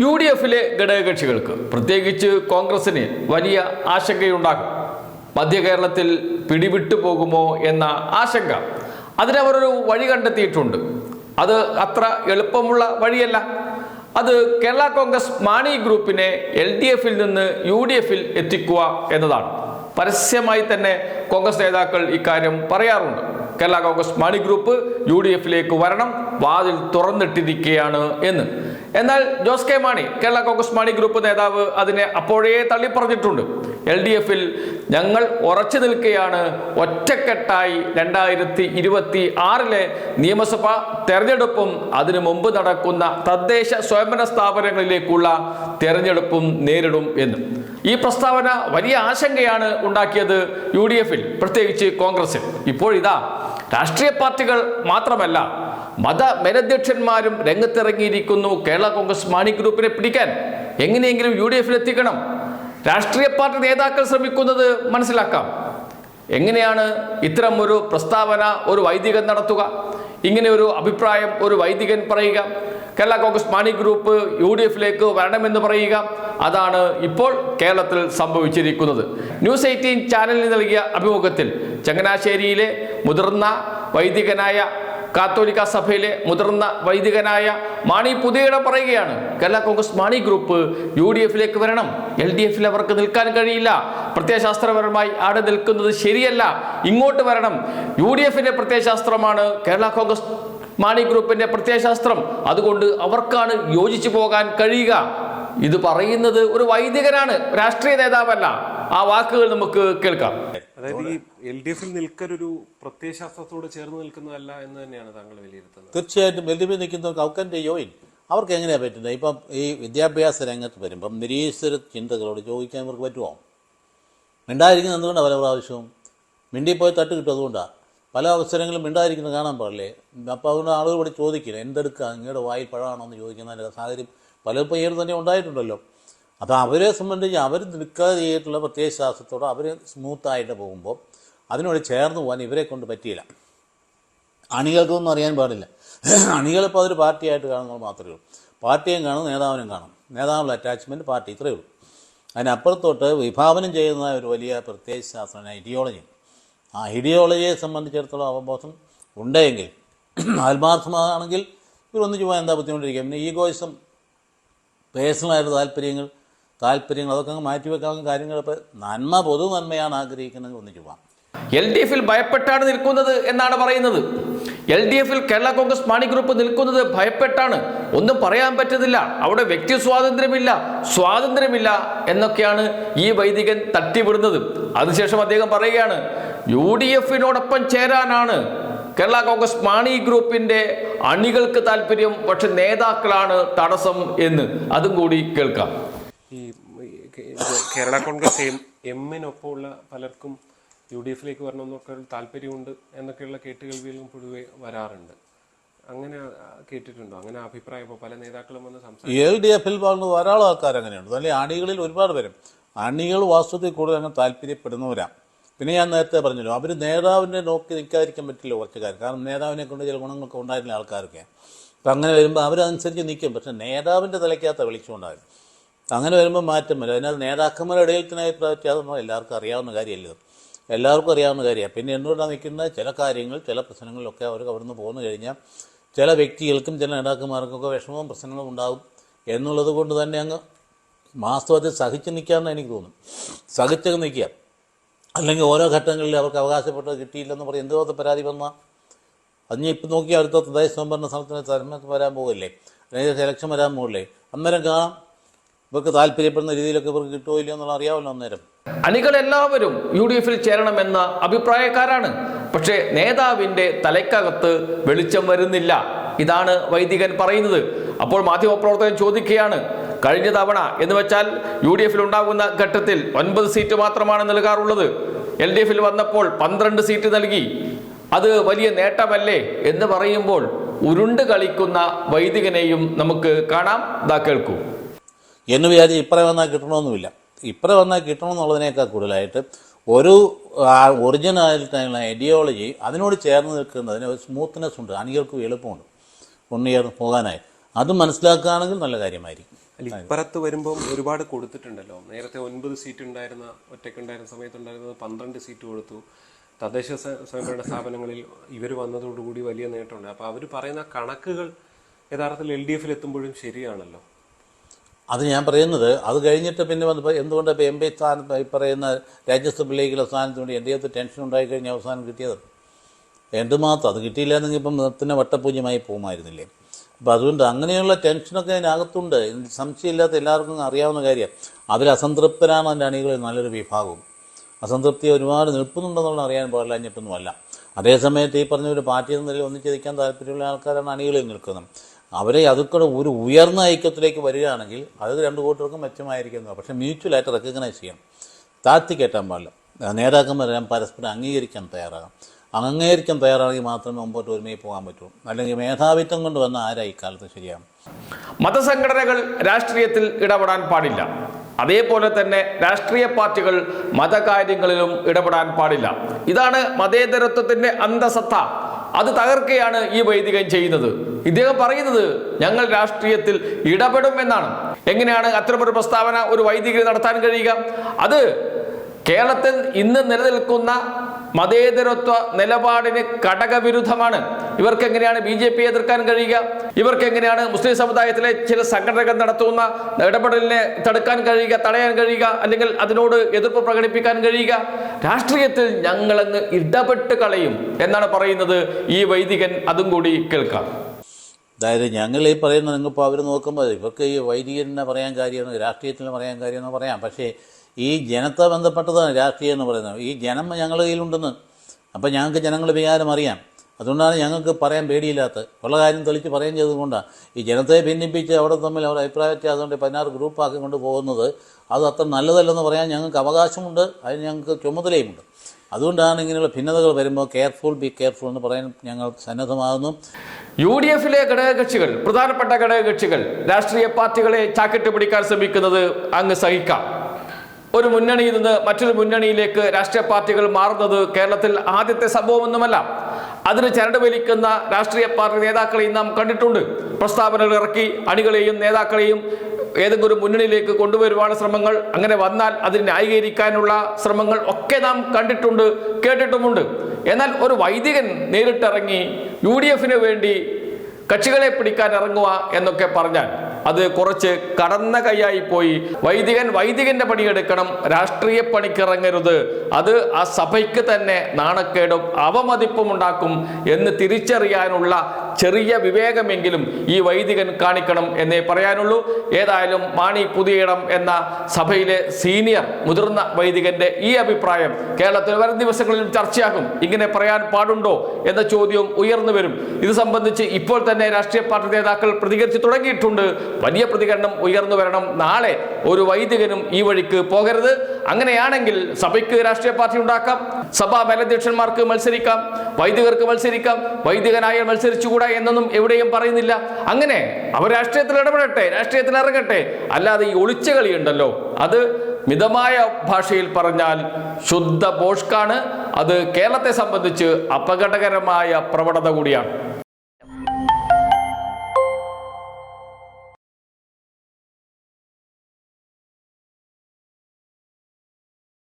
U D എഫിലെ ഘടകകക്ഷികൾക്ക് പ്രത്യേകിച്ച് കോൺഗ്രസിന് വലിയ ആശങ്കയുണ്ടാകും. മധ്യ കേരളത്തിൽ പിടിവിട്ടു പോകുമോ എന്ന ആശങ്ക അതിനവരൊരു വഴി കണ്ടെത്തിയിട്ടുണ്ട്. അത് അത്ര എളുപ്പമുള്ള വഴിയല്ല. അത് കേരള കോൺഗ്രസ് മാണി ഗ്രൂപ്പിനെ എൽ ഡി എഫിൽ നിന്ന് യു ഡി എഫിൽ എത്തിക്കുക എന്നതാണ്. പരസ്യമായി തന്നെ കോൺഗ്രസ് നേതാക്കൾ ഇക്കാര്യം പറയാറുണ്ട്. Kerala Congress Mani group U D എഫിലേക്ക് വരണം വാതിൽ തുറന്നിട്ടിരിക്കുകയാണ് എന്ന്. എന്നാൽ ജോസ് കെ മാണി കേരള കോൺഗ്രസ് മാണി ഗ്രൂപ്പ് നേതാവ് അതിനെ അപ്പോഴേ തള്ളിപ്പറഞ്ഞിട്ടുണ്ട്. എൽ ഡി എഫിൽ ഞങ്ങൾ ഉറച്ചു നിൽക്കുകയാണ് ഒറ്റക്കെട്ടായി രണ്ടായിരത്തി ഇരുപത്തി ആറിലെ നിയമസഭാ തെരഞ്ഞെടുപ്പും അതിനു മുമ്പ് നടക്കുന്ന തദ്ദേശ സ്വയംഭരണ സ്ഥാപനങ്ങളിലേക്കുള്ള തെരഞ്ഞെടുപ്പും നേരിടും എന്ന്. ഈ പ്രസ്താവന വലിയ ആശങ്കയാണ് ഉണ്ടാക്കിയത് യു ഡി എഫിൽ പ്രത്യേകിച്ച് കോൺഗ്രസിൽ. ഇപ്പോഴിതാ രാഷ്ട്രീയ പാർട്ടികൾ മാത്രമല്ല മത മേലധ്യക്ഷന്മാരും രംഗത്തിറങ്ങിയിരിക്കുന്നു. കേരള കോൺഗ്രസ് മാണി ഗ്രൂപ്പിനെ പിടിക്കാൻ എങ്ങനെയെങ്കിലും യു ഡി എഫിൽ എത്തിക്കണം രാഷ്ട്രീയ പാർട്ടി നേതാക്കൾ ശ്രമിക്കുന്നത് മനസ്സിലാക്കാം. എങ്ങനെയാണ് ഇത്തരം ഒരു പ്രസ്താവന ഒരു വൈദികൻ നടത്തുക? ഇങ്ങനെ ഒരു അഭിപ്രായം ഒരു വൈദികൻ പറയുക. Kerala Congress Mani group U D എഫിലേക്ക് വരണമെന്ന് പറയുക. അതാണ് ഇപ്പോൾ കേരളത്തിൽ സംഭവിച്ചിരിക്കുന്നത്. ന്യൂസ് എയ്റ്റീൻ ചാനലിന് നൽകിയ അഭിമുഖത്തിൽ ചങ്ങനാശ്ശേരിയിലെ മുതിർന്ന വൈദികനായ കാത്തോലിക്ക സഭയിലെ മുതിർന്ന വൈദികനായ മാണി പുതിയട പറയുകയാണ്. Kerala Congress Mani group U D എഫിലേക്ക് വരണം. എൽ ഡി എഫിൽ അവർക്ക് നിൽക്കാൻ കഴിയില്ല. പ്രത്യയശാസ്ത്രപരമായി അവിടെ നിൽക്കുന്നത് ശരിയല്ല. ഇങ്ങോട്ട് വരണം. യു ഡി എഫിന്റെ പ്രത്യയശാസ്ത്രമാണ് കേരള കോൺഗ്രസ് മാണി ഗ്രൂപ്പിന്റെ പ്രത്യയശാസ്ത്രം. അതുകൊണ്ട് അവർക്കാണ് യോജിച്ചു പോകാൻ കഴിയുക. ഇത് പറയുന്നത് ഒരു വൈദികനാണ് രാഷ്ട്രീയ നേതാവല്ല. ആ വാക്കുകൾ നമുക്ക് കേൾക്കാം. അതായത് ഈ എൽ ഡി എഫിൽ നിൽക്കലൊരു പ്രത്യയശാസ്ത്രത്തോട് ചേർന്ന് നിൽക്കുന്നതല്ല എന്ന് തന്നെയാണ് താങ്കൾ വിലയിരുത്തുന്നത്. തീർച്ചയായിട്ടും എൽ ഡി എഫിൽ നിൽക്കുന്നവർക്ക് ഔക്കന്റെ യോയിൻ അവർക്ക് എങ്ങനെയാണ് പറ്റുന്നത്? ഇപ്പം ഈ വിദ്യാഭ്യാസ രംഗത്ത് വരുമ്പം നിരീശ്വര ചിന്തകളോട് ചോദിക്കാൻ അവർക്ക് പറ്റുമോ? മിണ്ടായിരിക്കുന്നത് എന്തുകൊണ്ടാണ് പല പ്രാവശ്യവും? മിണ്ടിപ്പോയി തട്ട് കിട്ടും അതുകൊണ്ടാണ് പല അവസരങ്ങളും മിണ്ടായിരിക്കുന്നത് കാണാൻ പാടില്ലേ? അപ്പോൾ അതുകൊണ്ട് ആളുകളോട് ചോദിക്കില്ല എന്തെടുക്കുക നിങ്ങളുടെ വായിൽ പഴമാണോ? എന്ന് ചോദിക്കുന്ന സാഹചര്യം പലപ്പോൾ ഈ തന്നെ ഉണ്ടായിട്ടുണ്ടല്ലോ. അപ്പോൾ അവരെ സംബന്ധിച്ച് അവർ നിൽക്കാതെ ചെയ്തിട്ടുള്ള പ്രത്യയശാസ്ത്രത്തോടെ അവർ സ്മൂത്തായിട്ട് പോകുമ്പോൾ അതിനോട് ചേർന്ന് പോകാൻ ഇവരെ കൊണ്ട് പറ്റിയില്ല. അണികൾക്കൊന്നും അറിയാൻ പാടില്ല. അണികളിപ്പോൾ അതൊരു പാർട്ടിയായിട്ട് കാണുന്നത് മാത്രമേ ഉള്ളൂ. പാർട്ടിയും കാണും നേതാവിനും കാണും. നേതാവിനുള്ള അറ്റാച്ച്മെന്റ് പാർട്ടി ഇത്രയേ ഉള്ളൂ. അതിനപ്പുറത്തോട്ട് വിഭാവനം ചെയ്യുന്ന ഒരു വലിയ പ്രത്യേക ശാസ്ത്രമാണ് ഐഡിയോളജി ആ ഐഡിയോളജിയെ സംബന്ധിച്ചിടത്തോളം അവബോധം ഉണ്ടെങ്കിൽ ആത്മാർത്ഥമാണെങ്കിൽ ഇവരൊന്നും ചുമ്മാ എന്താ ബുദ്ധിമുട്ടിരിക്കുക? പിന്നെ ഈഗോയിസം പേഴ്സണലായിട്ട് താല്പര്യങ്ങൾ താല്പര്യങ്ങൾ അതൊക്കെ അങ്ങ് മാറ്റിവെക്കാവുന്ന കാര്യങ്ങൾ ഇപ്പോൾ നന്മ പൊതു നന്മയാണ് ആഗ്രഹിക്കുന്നത് ഒന്നിച്ച് പോകാം എൽ ഡി എഫിൽ ഭയപ്പെട്ടാണ് നിൽക്കുന്നത് എന്നാണ് പറയുന്നത്. എൽ ഡി എഫിൽ കേരള കോൺഗ്രസ് മാണി ഗ്രൂപ്പ് നിൽക്കുന്നത് ഭയപ്പെട്ടാണ്. ഒന്നും പറയാൻ പറ്റുന്നില്ല അവിടെ വ്യക്തി സ്വാതന്ത്ര്യമില്ല സ്വാതന്ത്ര്യമില്ല എന്നൊക്കെയാണ് ഈ വൈദികൻ തട്ടിവിടുന്നത്. അതിനുശേഷം അദ്ദേഹം പറയുകയാണ് യു ഡി എഫിനോടൊപ്പം ചേരാനാണ് കേരള കോൺഗ്രസ് മാണി ഗ്രൂപ്പിന്റെ അണികൾക്ക് താല്പര്യം പക്ഷെ നേതാക്കളാണ് തടസ്സം എന്ന്. അതും കൂടി കേൾക്കാം. ഈ കേരള കോൺഗ്രസ് എമ്മിനൊപ്പമുള്ള പലർക്കും യു ഡി എഫിലേക്ക് വരണമെന്നൊക്കെ താല്പര്യമുണ്ട് എന്നൊക്കെയുള്ള കേട്ടുകേൾവികളും പൊതുവെ വരാറുണ്ട്. അങ്ങനെ കേട്ടിട്ടുണ്ടോ? അങ്ങനെ അഭിപ്രായം ഇപ്പോൾ പല നേതാക്കളും വന്ന് സംസാരിക്കും എൽ ഡി എഫിൽ പറഞ്ഞ ധാരാളം ആൾക്കാർ അങ്ങനെയുണ്ട് അല്ലെങ്കിൽ അണികളിൽ ഒരുപാട് പേരും. അണികൾ വാസ്തവത്തിൽ കൂടുതൽ അങ്ങനെ താല്പര്യപ്പെടുന്നവരാണ് പിന്നെ ഞാൻ നേരത്തെ പറഞ്ഞല്ലോ അവർ നേതാവിനെ നോക്കി നിൽക്കാതിരിക്കാൻ പറ്റില്ല കുറച്ച് കാര്യം കാരണം നേതാവിനെ കൊണ്ട് ചില ഗുണങ്ങളൊക്കെ ഉണ്ടായിരുന്ന ആൾക്കാരൊക്കെ. അപ്പം അങ്ങനെ വരുമ്പോൾ അവരനുസരിച്ച് നിൽക്കും. പക്ഷെ നേതാവിന്റെ തലയ്ക്കകത്ത് വിളിച്ചുകൊണ്ടാകും അങ്ങനെ വരുമ്പോൾ മാറ്റം വരും. അതിനാൽ നേതാക്കന്മാരുടെ ഇടയിൽ തന്നെ അഭിപ്രായ വ്യത്യാസം എല്ലാവർക്കും അറിയാവുന്ന കാര്യമല്ല എല്ലാവർക്കും അറിയാവുന്ന കാര്യമാണ്. പിന്നെ എന്തുകൊണ്ടാണ് നിൽക്കുന്ന ചില കാര്യങ്ങൾ ചില പ്രശ്നങ്ങളിലൊക്കെ അവർ അവിടുന്ന് പോന്നു കഴിഞ്ഞാൽ ചില വ്യക്തികൾക്കും ചില നേതാക്കന്മാർക്കൊക്കെ വിഷമവും പ്രശ്നങ്ങളും ഉണ്ടാകും. എന്നുള്ളത് കൊണ്ട് തന്നെ അങ്ങ് വാസ്തവത്തിൽ സഹിച്ചു നിൽക്കാമെന്ന് എനിക്ക് തോന്നും. സഹിച്ചങ്ങ് നിൽക്കുക. അല്ലെങ്കിൽ ഓരോ ഘട്ടങ്ങളിൽ അവർക്ക് അവകാശപ്പെട്ടത് കിട്ടിയില്ലെന്ന് പറഞ്ഞ് എന്തോ പരാതി വന്നാൽ ഞാൻ ഇപ്പം നോക്കിയാൽ അടുത്ത തദ്ദേശ സ്വയംഭരണ സ്ഥലത്തിന് തെരഞ്ഞെടുപ്പ് വരാൻ പോകില്ലേ? അല്ലെങ്കിൽ സെലക്ഷൻ വരാൻ പോകില്ലേ? അന്നേരം കാണാം ഇവർക്ക് താല്പര്യപ്പെടുന്ന രീതിയിലൊക്കെ ഇവർക്ക് കിട്ടുമോ ഇല്ലയോ എന്നുള്ള അറിയാമല്ലോ അന്നേരം. അണികൾ എല്ലാവരും യു ഡി എഫിൽ ചേരണമെന്ന അഭിപ്രായക്കാരാണ്. പക്ഷേ നേതാവിന്റെ തലയ്ക്കകത്ത് വെളിച്ചം വരുന്നില്ല. ഇതാണ് വൈദികൻ പറയുന്നത്. അപ്പോൾ മാധ്യമപ്രവർത്തകൻ ചോദിക്കുകയാണ് കഴിഞ്ഞ തവണ എന്ന് വെച്ചാൽ യു ഡി എഫിൽ ഉണ്ടാകുന്ന ഘട്ടത്തിൽ ഒൻപത് സീറ്റ് മാത്രമാണ് നൽകാറുള്ളത്. എൽ ഡി എഫിൽ വന്നപ്പോൾ പന്ത്രണ്ട് സീറ്റ് നൽകി. അത് വലിയ നേട്ടമല്ലേ? എന്ന് പറയുമ്പോൾ ഉരുണ്ട് കളിക്കുന്ന വൈദികനെയും നമുക്ക് കാണാം. ഇതാ കേൾക്കൂ. എന്ന് വിചാരിച്ച് ഇപ്പറ വന്നാൽ കിട്ടണമെന്നുമില്ല. ഇപ്പറ വന്നാൽ കിട്ടണമെന്നുള്ളതിനേക്കാൾ കൂടുതലായിട്ട് ഒരു ഒറിജിനായിട്ടുള്ള ഐഡിയോളജി അതിനോട് ചേർന്ന് നിൽക്കുന്നതിന് ഒരു സ്മൂത്ത്നെസ് ഉണ്ട്. അണികൾക്കും എളുപ്പമുണ്ട്. ഉണ്ണിയേർന്ന് പോകാനായി. അത് മനസ്സിലാക്കുകയാണെങ്കിൽ നല്ല കാര്യമായിരിക്കും. ഇപ്പുറത്ത് വരുമ്പോൾ ഒരുപാട് കൊടുത്തിട്ടുണ്ടല്ലോ. നേരത്തെ ഒൻപത് സീറ്റ് ഉണ്ടായിരുന്ന ഒറ്റയ്ക്കുണ്ടായിരുന്ന സമയത്തുണ്ടായിരുന്നത് പന്ത്രണ്ട് സീറ്റ് കൊടുത്തു. തദ്ദേശ സ്വയംഭരണ സ്ഥാപനങ്ങളിൽ ഇവർ വന്നതോടുകൂടി വലിയ നേട്ടമുണ്ട്. അപ്പോൾ അവർ പറയുന്ന കണക്കുകൾ യഥാർത്ഥത്തിൽ എൽ ഡി എഫിൽ എത്തുമ്പോഴും ശരിയാണല്ലോ. അത് ഞാൻ പറയുന്നത് അത് കഴിഞ്ഞിട്ട് പിന്നെ വന്നപ്പോൾ എന്തുകൊണ്ട് ഇപ്പോൾ എം പി സ്ഥാനത്ത് ഈ പറയുന്ന രാജ്യസഭയിലേക്കുള്ള സ്ഥാനത്ത് വേണ്ടി എന്റെ അകത്ത് ടെൻഷൻ ഉണ്ടായി കഴിഞ്ഞ അവസാനം കിട്ടിയത്? എന്തുമാത്രം അത് കിട്ടിയില്ല എന്നെങ്കിൽ ഇപ്പം പിന്നെ വട്ടപൂജ്യമായി പോകുമായിരുന്നില്ലേ? അപ്പോൾ അതുകൊണ്ട് അങ്ങനെയുള്ള ടെൻഷനൊക്കെ അതിനകത്തുണ്ട്. സംശയമില്ലാത്ത എല്ലാവർക്കും അറിയാവുന്ന കാര്യമാണ് അതിൽ അസംതൃപ്തരാണ് അതിന്റെ അണികളിൽ നല്ലൊരു വിഭാഗവും. അസംതൃപ്തി ഒരുപാട് നിൽക്കുന്നുണ്ടെന്നുള്ള അറിയാൻ പാടില്ലാഞ്ഞിട്ടൊന്നുമല്ല. അതേസമയത്ത് ഈ പറഞ്ഞ ഒരു പാർട്ടി എന്ന നിലയിൽ താല്പര്യമുള്ള ആൾക്കാരാണ് അണികളിൽ നിൽക്കുന്നത്. അവരെ അതുകൂടെ ഒരു ഉയർന്ന ഐക്യത്തിലേക്ക് വരികയാണെങ്കിൽ അത് രണ്ട് കൂട്ടർക്കും മെച്ചമായിരിക്കുന്നു പക്ഷേ മ്യൂച്വലായിട്ട് റെക്കഗ്നൈസ് ചെയ്യണം. താത്തി കയറ്റാൻ പാടില്ല. നേതാക്കന്മാരെല്ലാം പരസ്പരം അംഗീകരിക്കാൻ തയ്യാറാകാം അംഗീകരിക്കാൻ തയ്യാറാണെങ്കിൽ മാത്രമേ മുമ്പോട്ട് ഒരുമയിൽ പോകാൻ പറ്റൂ. അല്ലെങ്കിൽ മേധാവിത്വം കൊണ്ട് വന്ന ആരാ ഇക്കാലത്ത് ശരിയാണ് മതസംഘടനകൾ രാഷ്ട്രീയത്തിൽ ഇടപെടാൻ പാടില്ല. അതേപോലെ തന്നെ രാഷ്ട്രീയ പാർട്ടികൾ മതകാര്യങ്ങളിലും ഇടപെടാൻ പാടില്ല. ഇതാണ് മതേതരത്വത്തിന്റെ അന്തസത്ത. അത് തകർക്കുകയാണ് ഈ വൈദികൻ ചെയ്യുന്നത്. ഇദ്ദേഹം പറയുന്നത് ഞങ്ങൾ രാഷ്ട്രീയത്തിൽ ഇടപെടും എന്നാണ്. എങ്ങനെയാണ് അത്തരമൊരു പ്രസ്താവന ഒരു വൈദികന് നടത്താൻ കഴിയുക? അത് കേരളത്തിൽ ഇന്ന് നിലനിൽക്കുന്ന മതേതരത്വ നിലപാടിന് ഘടകവിരുദ്ധമാണ് ഇവർക്ക് എങ്ങനെയാണ് ബി ജെ പി എതിർക്കാൻ കഴിയുക? ഇവർക്ക് എങ്ങനെയാണ് മുസ്ലിം സമുദായത്തിലെ ചില സംഘടനകൾ നടത്തുന്ന ഇടപെടലിനെ തടുക്കാൻ കഴിയുക തടയാൻ കഴിയുക അല്ലെങ്കിൽ അതിനോട് എതിർപ്പ് പ്രകടിപ്പിക്കാൻ കഴിയുക? രാഷ്ട്രീയത്തിൽ ഞങ്ങളങ്ങ് ഇടപെട്ട് കളയും എന്നാണ് പറയുന്നത് ഈ വൈദികൻ. അതും കൂടി കേൾക്കാം. അതായത് ഞങ്ങൾ ഈ പറയുന്ന നിങ്ങളിപ്പോൾ അവർ നോക്കുമ്പോൾ ഇവർക്ക് ഈ വൈദികനെ പറയാൻ കാര്യമെന്ന് രാഷ്ട്രീയത്തിന് പറയാൻ കാര്യമെന്ന് പറയാം. പക്ഷേ ഈ ജനത്തെ ബന്ധപ്പെട്ടതാണ് രാഷ്ട്രീയം എന്ന് പറയുന്നത്. ഈ ജനം ഞങ്ങളുടെ കയ്യിലുണ്ടെന്ന്. അപ്പം ഞങ്ങൾക്ക് ജനങ്ങളുടെ വികാരം അറിയാം. അതുകൊണ്ടാണ് ഞങ്ങൾക്ക് പറയാൻ പേടിയില്ലാത്ത ഉള്ള കാര്യം തെളിച്ച് പറയുകയും ചെയ്തുകൊണ്ടാണ് ഈ ജനത്തെ ഭിന്നിപ്പിച്ച് അവിടെ തമ്മിൽ അവർ അഭിപ്രായ വ്യത്യാസമുണ്ട്. പതിനാറ് ഗ്രൂപ്പാക്കി കൊണ്ട് പോകുന്നത് അത് അത്ര നല്ലതല്ലെന്ന് പറയാൻ ഞങ്ങൾക്ക് അവകാശമുണ്ട്. അതിന് ഞങ്ങൾക്ക് ചുമതലയുമുണ്ട്. അതുകൊണ്ടാണ് ഇങ്ങനെയുള്ള ഭിന്നതകൾ വരുമ്പോൾ കെയർഫുൾ ബി കെയർഫുൾ എന്ന് പറയാൻ ഞങ്ങൾ സന്നദ്ധമാകുന്നു. യു ഡി എഫിലെ ഘടകകക്ഷികൾ പ്രധാനപ്പെട്ട ഘടകകക്ഷികൾ രാഷ്ട്രീയ പാർട്ടികളെ ചാക്കിട്ട് പിടിക്കാൻ ശ്രമിക്കുന്നത് അങ്ങ് സഹിക്കാം. ഒരു മുന്നണിയിൽ നിന്ന് മറ്റൊരു മുന്നണിയിലേക്ക് രാഷ്ട്രീയ പാർട്ടികൾ മാറുന്നത് കേരളത്തിൽ ആദ്യത്തെ സംഭവമൊന്നുമല്ല. അതിന് ചരട് വലിക്കുന്ന രാഷ്ട്രീയ പാർട്ടി നേതാക്കളെയും നാം കണ്ടിട്ടുണ്ട്. പ്രസ്താവനകൾ ഇറക്കി അണികളെയും നേതാക്കളെയും ഏതെങ്കിലും ഒരു മുന്നണിയിലേക്ക് കൊണ്ടുവരുവാനുള്ള ശ്രമങ്ങൾ അങ്ങനെ വന്നാൽ അതിന് ന്യായീകരിക്കാനുള്ള ശ്രമങ്ങൾ ഒക്കെ നാം കണ്ടിട്ടുണ്ട് കേട്ടിട്ടുമുണ്ട്. എന്നാൽ ഒരു വൈദികൻ നേരിട്ടിറങ്ങി യു ഡി എഫിന് വേണ്ടി കക്ഷികളെ പിടിക്കാൻ ഇറങ്ങുക എന്നൊക്കെ പറഞ്ഞാൽ അത് കുറച്ച് കടന്ന കൈയായി പോയി. വൈദികൻ വൈദികന്റെ പണിയെടുക്കണം രാഷ്ട്രീയ പണിക്കിറങ്ങരുത്. അത് ആ സഭയ്ക്ക് തന്നെ നാണക്കേടും അവമതിപ്പും ഉണ്ടാക്കും എന്ന് തിരിച്ചറിയാനുള്ള ചെറിയ വിവേകമെങ്കിലും ഈ വൈദികൻ കാണിക്കണം എന്നേ പറയാനുള്ളൂ. ഏതായാലും മാണി പുതിയിടം എന്ന സഭയിലെ സീനിയർ മുതിർന്ന വൈദികന്റെ ഈ അഭിപ്രായം കേരളത്തിൽ വരും ദിവസങ്ങളിലും ചർച്ചയാകും. ഇങ്ങനെ പറയാൻ പാടുണ്ടോ എന്ന ചോദ്യവും ഉയർന്നു വരും. ഇത് സംബന്ധിച്ച് ഇപ്പോൾ തന്നെ രാഷ്ട്രീയ പാർട്ടി നേതാക്കൾ പ്രതികരിച്ചു തുടങ്ങിയിട്ടുണ്ട്. വലിയ പ്രതികരണം ഉയർന്നു വരണം. നാളെ ഒരു വൈദികനും ഈ വഴിക്ക് പോകരുത്. അങ്ങനെയാണെങ്കിൽ സഭയ്ക്ക് രാഷ്ട്രീയ പാർട്ടി ഉണ്ടാക്കാം സഭാ മേലധ്യക്ഷന്മാർക്ക് മത്സരിക്കാം വൈദികർക്ക് മത്സരിക്കാം വൈദികനായ മത്സരിച്ചുകൂടാ എന്നൊന്നും എവിടെയും പറയുന്നില്ല. അങ്ങനെ അവർ രാഷ്ട്രീയത്തിൽ ഇടപെടട്ടെ രാഷ്ട്രീയത്തിൽ ഇറങ്ങട്ടെ. അല്ലാതെ ഈ ഒളിച്ച കളിയുണ്ടല്ലോ അത് മിതമായ ഭാഷയിൽ പറഞ്ഞാൽ ശുദ്ധ ബോഷ്കാണ്. അത് കേരളത്തെ സംബന്ധിച്ച് അപകടകരമായ പ്രവണത കൂടിയാണ്.